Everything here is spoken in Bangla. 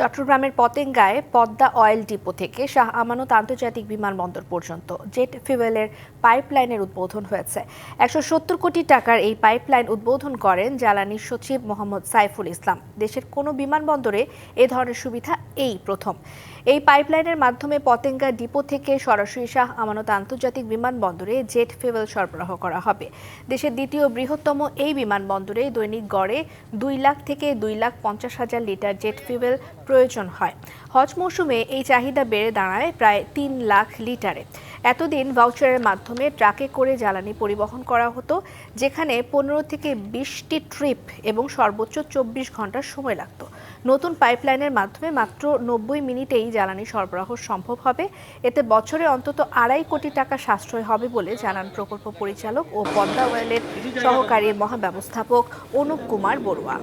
চট্টগ্রামের পতেঙ্গায় পদ্মা অয়েল ডিপো থেকে শাহ আমানত আন্তর্জাতিক বিমানবন্দর পর্যন্ত জেট ফুয়েলের পাইপলাইনের উদ্বোধন হয়েছে। একশো সত্তর কোটি টাকার এই পাইপলাইন উদ্বোধন করেন জ্বালানি সচিব মোহাম্মদ সাইফুল ইসলাম। দেশের কোনো বিমানবন্দরে এ ধরনের সুবিধা এই প্রথম। এই পাইপলাইনের মাধ্যমে পতেঙ্গা ডিপো থেকে সরাসরি শাহ আমানত আন্তর্জাতিক বিমানবন্দরে জেট ফুয়েল সরবরাহ করা হবে। দেশের দ্বিতীয় বৃহত্তম এই বিমানবন্দরে দৈনিক গড়ে দুই লাখ থেকে দুই লাখ পঞ্চাশ হাজার লিটার জেট ফুয়েল প্রয়োজন হয়। হজ মৌসুমে এই চাহিদা বেড়ে দাঁড়ায় প্রায় তিন লাখ লিটারে। এতদিন ভাউচারের মাধ্যমে ট্রাকে করে জ্বালানি পরিবহন করা হতো, যেখানে পনেরো থেকে বিশটি ট্রিপ এবং সর্বোচ্চ চব্বিশ ঘণ্টা সময় লাগতো। নতুন পাইপলাইনের মাধ্যমে মাত্র নব্বই মিনিটেই জ্বালানি সরবরাহ সম্ভব হবে। এতে বছরে অন্তত আড়াই কোটি টাকা সাশ্রয় হবে বলে জানান প্রকল্প পরিচালক ও পদ্মা ওয়েলের সহকারী মহাব্যবস্থাপক অনুপ কুমার বড়ুয়া।